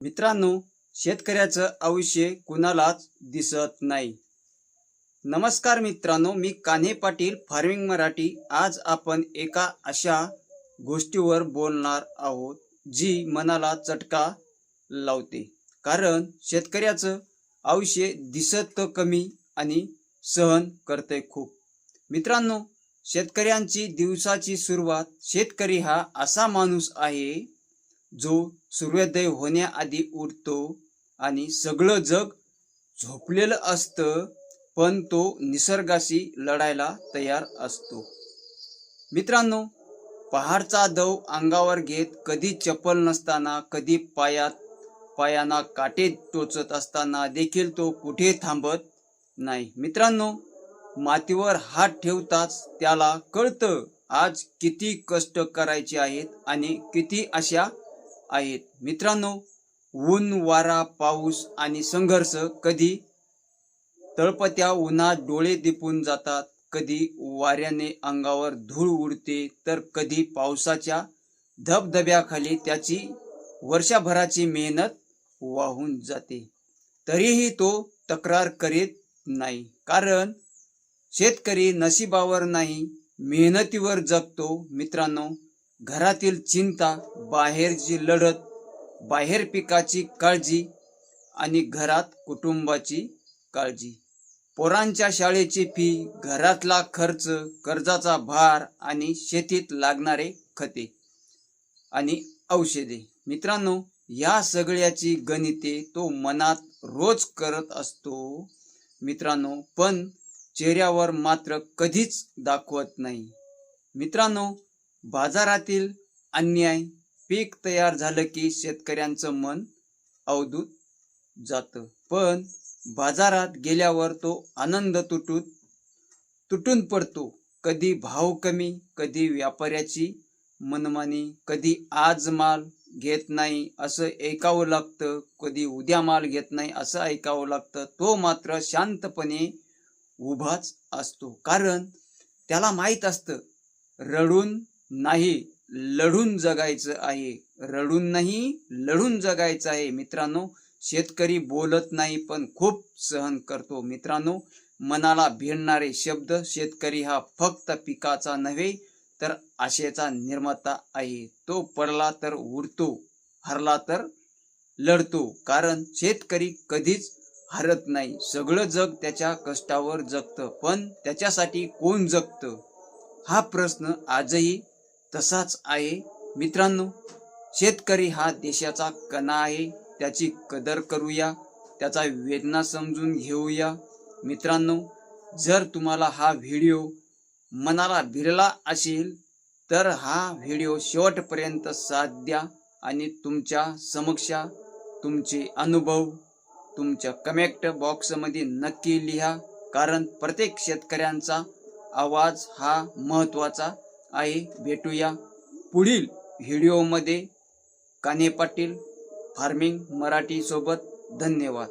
मित्रांनो शेतकऱ्याचं आयुष्य कुणालाच दिसत नाही. नमस्कार मित्रांनो मी कान्हे पाटील फार्मिंग मराठी. आज आपण एका अशा गोष्टीवर बोलणार आहोत जी मनाला चटका लावते. कारण शेतकऱ्याचं आयुष्य दिसत तर कमी आणि सहन करते खूप. मित्रांनो शेतकऱ्यांची दिवसाची सुरुवात शेतकरी हा असा माणूस आहे जो सूर्योदय होण्याआधी उठतो आणि सगळं जग झोपलेलं असतं पण तो निसर्गाशी लढायला तयार असतो. मित्रांनो पहाडचा दव अंगावर घेत कधी चप्पल नसताना कधी पायात पायांना काटे टोचत असताना देखील तो कुठे थांबत नाही. मित्रांनो मातीवर हात ठेवताच त्याला कळतं आज किती कष्ट करायचे आहेत आणि किती अशा आहेत. मित्रांनो ऊन वारा पाऊस आणि संघर्ष कधी तळपत्या उन्हात डोळे दिपून जातात कधी वाऱ्याने अंगावर धूळ उडते तर कधी पावसाच्या धबधब्याखाली त्याची वर्षभराची मेहनत वाहून जाते. तरीही तो तक्रार करीत नाही. कारण शेतकरी नशिबावर नाही मेहनतीवर जगतो मित्रांनो. घरातील चिंता बाहेरची लढत बाहेर पिकाची काळजी आणि घरात कुटुंबाची काळजी. पोरांच्या शाळेची फी घरातला खर्च कर्जाचा भार आणि शेतीत लागणारे खते आणि औषधे. मित्रांनो या सगळ्याची गणिते तो मनात रोज करत असतो मित्रांनो पण चेहऱ्यावर मात्र कधीच दाखवत नाही. मित्रांनो बाजारातील अन्याय पीक तयार झालं की शेतकऱ्यांचं मन अवधूत जातं. पण बाजारात गेल्यावर तो आनंद तुटून तुटून पडतो. कधी भाव कमी कधी व्यापाऱ्याची मनमानी कधी आज माल घेत नाही असं ऐकावं लागतं कधी उद्या माल घेत नाही असं ऐकावं लागतं. तो मात्र शांतपणे उभाच असतो. कारण त्याला माहीत असतं रडून नाही लढून जगायचं आहे. रडून नाही लढून जगायचं आहे. मित्रांनो शेतकरी बोलत नाही पण खूप सहन करतो. मित्रांनो मनाला भिडणारे शब्द शेतकरी हा फक्त पिकाचा नव्हे तर आशेचा निर्माता आहे. तो पडला तर उरतो हरला तर लढतो. कारण शेतकरी कधीच हरत नाही. सगळं जग त्याच्या कष्टावर जगतं पण त्याच्यासाठी कोण जगतं? हा प्रश्न आजही तसाच आहे. मित्रांनो शेतकरी हा देशाचा कणा आहे. त्याची कदर करूया त्याचा वेदना समजून घेऊया. मित्रांनो जर तुम्हाला हा व्हिडिओ मनाला भिरला असेल तर हा व्हिडिओ शेवटपर्यंत साथ द्या आणि तुमच्या समक्षा तुमचे अनुभव तुमच्या कमेंट बॉक्समध्ये नक्की लिहा कारण प्रत्येक शेतकऱ्यांचा आवाज हा महत्त्वाचा आहे. भेटूया पुढील व्हिडिओमध्ये. काने पाटील फार्मिंग मराठीसोबत धन्यवाद.